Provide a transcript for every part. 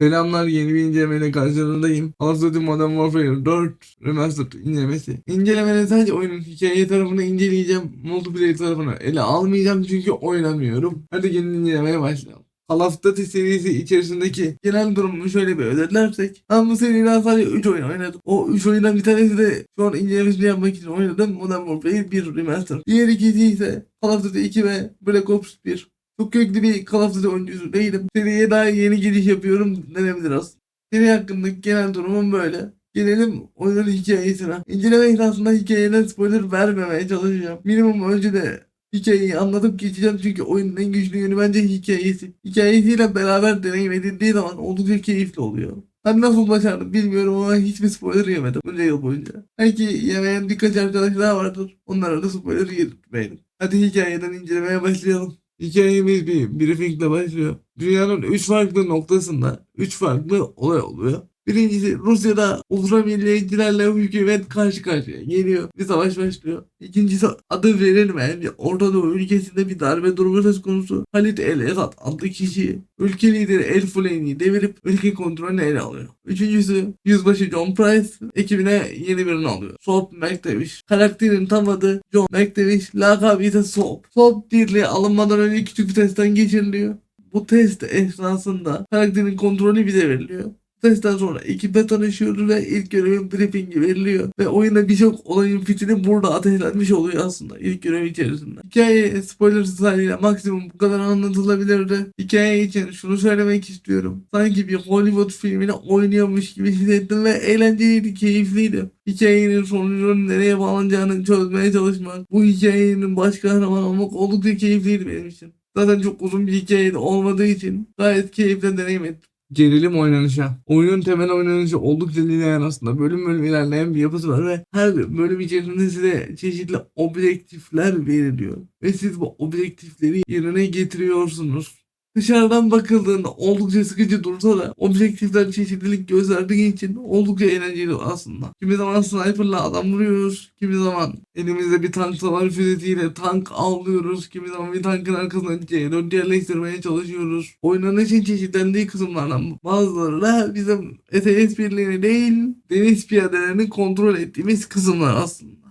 Selamlar yeni bir incelemeyle karşınızdayım. Duty Modern Warfare 4 Remastered incelemesi. İncelemede sadece oyunun hikaye tarafını inceleyeceğim. Multiplayer tarafını ele almayacağım çünkü oynamıyorum. Hadi gelin incelemeye başlayalım. Call of Duty serisi içerisindeki genel durumumu şöyle bir özetlersek. Ben bu seriden sadece 3 oyun oynadım. O 3 oyundan bir tanesi de şu an incelemesini yapmak için oynadım. Modern Warfare 1 Remastered. Diğer ikisi ise Call of Duty 2 ve Black Ops 1. Çok köklü bir Call of Duty oyuncusu değilim. Seriye daha yeni giriş yapıyorum denebilir aslında. Seri hakkındaki genel durumum böyle. Gelelim oyunun hikayesine. İnceleme esnasında hikayeden spoiler vermemeye çalışacağım. Minimum önce de hikayeyi anlatıp geçeceğim çünkü oyunun en güçlü yönü bence hikayesi. Hikayesiyle beraber deneyim edildiği zaman oldukça keyifli oluyor. Ben nasıl başardım bilmiyorum ama hiçbir spoiler yemedim bunca yıl boyunca. Belki yemeyen birkaç arkadaş daha vardır. Onlara da spoiler yedirtmeyelim. Hadi hikayeden incelemeye başlayalım. Hikayemiz bir briefingle başlıyor. Dünyanın 3 farklı noktasında 3 farklı olay oluyor. Birincisi Rusya'da ultra milliyetçilerle hükümet karşı karşıya geliyor. Bir savaş başlıyor. İkincisi adı verilmeyen bir Orta Doğu ülkesinde bir darbe durumu söz konusu. Halit El Esad adlı kişi ülke lideri El Fuleyni'yi devirip ülke kontrolünü ele alıyor. Üçüncüsü Yüzbaşı John Price ekibine yeni birini alıyor. Soap McTavish. Karakterin tam adı John McTavish. Lakabı ise Soap. Soap birliği alınmadan önce küçük bir testten geçiriliyor. Bu test esnasında karakterin kontrolü bize veriliyor. Testten sonra ekiple tanışıyoruz ve ilk görevin briefingi veriliyor. Ve oyuna birçok olayın fitili burada ateşlenmiş oluyor aslında ilk görev içerisinde. Hikaye spoiler sayıyla maksimum bu kadar anlatılabilirdi. Hikaye için şunu söylemek istiyorum. Sanki bir Hollywood filmine oynuyormuş gibi hissettim ve eğlenceliydi, keyifliydi. Hikayenin sonucunun nereye bağlanacağını çözmeye çalışmak, bu hikayenin baş kahraman olmak oldukça keyifliydi benim için. Zaten çok uzun bir hikaye de olmadığı için gayet keyifle deneyim ettim. Gerilim oynanışa. Oyunun temel oynanışı oldukça lineer aslında. Bölüm bölüm ilerleyen bir yapısı var ve her bölüm içerisinde size çeşitli objektifler veriliyor. Ve siz bu objektifleri yerine getiriyorsunuz. Dışarıdan bakıldığında oldukça sıkıcı dursa da objektifler çeşitlilik gösterdiği için oldukça eğlenceli aslında. Kimi zaman sniperla adam vuruyoruz. Kimi zaman elimizde bir tank savar füzesiyle tank avlıyoruz. Kimi zaman bir tankın arkasına C4 yerleştirmeye çalışıyoruz. Oynanışın çeşitlendiği kısımlardan bazıları da bizim STS birliğini değil deniz piyadelerini kontrol ettiğimiz kısımlar aslında.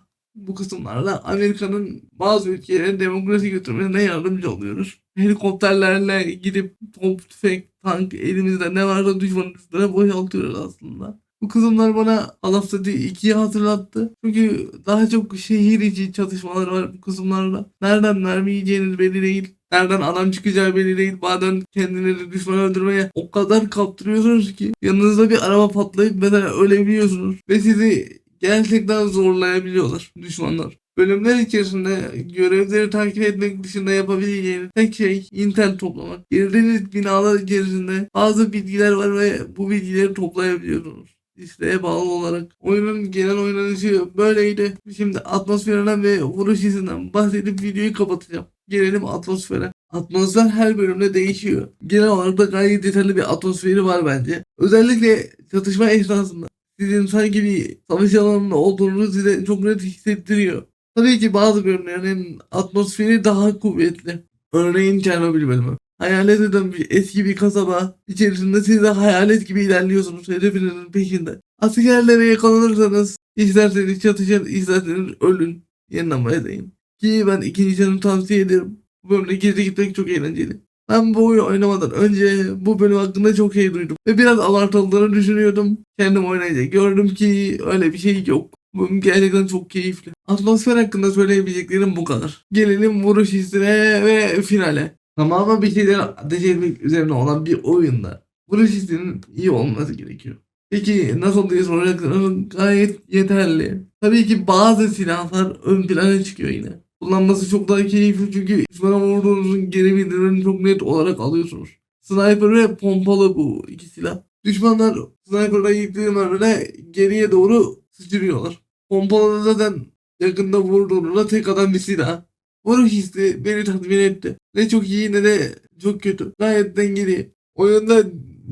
Bu kısımlarla Amerika'nın bazı ülkelere demokrasi götürmesine yardımcı oluyoruz. Helikopterlerle gidip top, tüfek, tank elimizde ne varsa düşmanın üstüne boşaltıyoruz aslında. Bu kısımlar bana Duty 2'yi hatırlattı. Çünkü daha çok şehir içi çatışmalar var bu kısımlarda. Nereden mermi yiyeceğiniz belli değil. Nereden adam çıkacağı belli değil. Bazen kendinizi düşman öldürmeye o kadar kaptırıyorsunuz ki yanınızda bir araba patlayıp mesela ölebiliyorsunuz. Ve sizi gerçekten zorlayabiliyorlar düşmanlar. Bölümler içerisinde görevleri takip etmek dışında yapabileceğiniz tek şey intel toplamak. Girdiğiniz binalar içerisinde bazı bilgiler var ve bu bilgileri toplayabiliyorsunuz. İsteğe bağlı olarak. Oyunun genel oynanışı böyleydi. Şimdi atmosferinden ve vuruş izinden bahsedip videoyu kapatacağım. Gelelim atmosfere. Atmosfer her bölümde değişiyor. Genel olarak da gayet detaylı bir atmosferi var bence. Özellikle çatışma esnasında sizin sanki bir savaş alanında olduğunuzu size çok net hissettiriyor. Tabii ki bazı bölümlerin atmosferi daha kuvvetli. Örneğin Çernobil bölümü. Hayalet eden bir eski bir kasaba içerisinde siz de hayalet gibi ilerliyorsunuz hedefinizin peşinde. Askerlere yakalanırsanız isterseniz çatışın isterseniz ölün. Yenileme edeyim. Ki ben ikinci canı tavsiye ederim. Bu bölümde geri gitmek çok eğlenceli. Ben bu oyunu oynamadan önce bu bölüm hakkında çok şey duydum. Ve biraz abartıldığını düşünüyordum. Kendim oynayınca gördüm ki öyle bir şey yok. Bölüm gerçekten çok keyifli. Atmosfer hakkında söyleyebileceklerim bu kadar. Gelelim vuruş hissine ve finale. Tamamen bir şeyleri ateş üzerine olan bir oyunda vuruş hissinin iyi olması gerekiyor. Peki nasıl diye soracaksınız gayet yeterli. Tabii ki bazı silahlar ön plana çıkıyor yine. Kullanması çok daha keyifli çünkü düşmana vurduğunuzun geri bildirimini çok net olarak alıyorsunuz. Sniper ve pompalı bu iki silah. Düşmanlar sniper'la yıktığı mermiyle geriye doğru sıçrıyorlar. Pompalı da zaten yakında vurduğunda tek adam bir silah. Vuruş hissi beni tatmin etti. Ne çok iyi ne de çok kötü. Gayet dengeli. Oyunda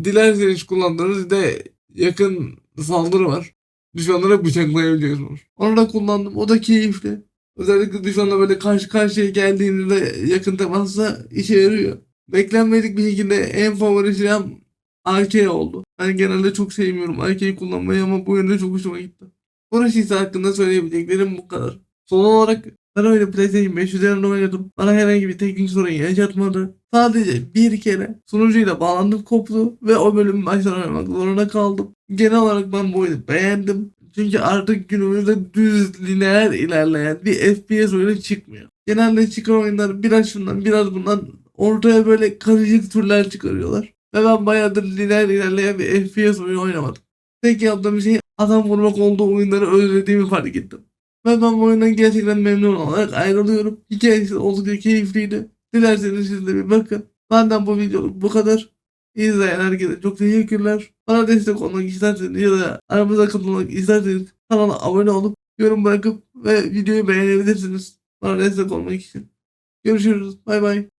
dilerseniz kullandığınız de yakın saldırı var. Düşmanlara bıçaklayabiliyorsunuz. Onu da kullandım. O da keyifli. Özellikle düşmanla böyle karşı karşıya geldiğinde yakın temasla işe yarıyor. Beklenmedik bir şekilde en favori silahım AK oldu. Ben genelde çok sevmiyorum AK'yi kullanmayı ama bu oyunda çok hoşuma gitti. İse hakkında söyleyebileceklerim bu kadar. Son olarak ben öyle PlayStation 5 üzerinde oynadım. Bana herhangi bir teknik sorun yaşatmadı. Sadece bir kere sunucuyla bağlantım koptu ve o bölümü baştan oynamak zorunda kaldım. Genel olarak ben bu oyunu beğendim. Çünkü artık günümüzde düz lineer ilerleyen bir FPS oyunu çıkmıyor. Genelde çıkan oyunlar biraz şundan biraz bundan ortaya böyle karışık türler çıkarıyorlar. Ve ben bayağıdır lineer ilerleyen bir FPS oyunu oynamadım. Tek yaptığım şey adam vurmak olduğu oyunları özlediğimi fark ettim. Ve ben bu oyundan gerçekten memnun olarak ayrılıyorum. Hikayesi oldukça keyifliydi. Dilerseniz siz de bir bakın. Benden bu videoluk bu kadar. İzleyen herkese çok teşekkürler. Bana destek olmak isterseniz ya da aramıza katılmak isterseniz kanala abone olup yorum bırakıp ve videoyu beğenebilirsiniz. Bana destek olmak için. Görüşürüz. Bay bay.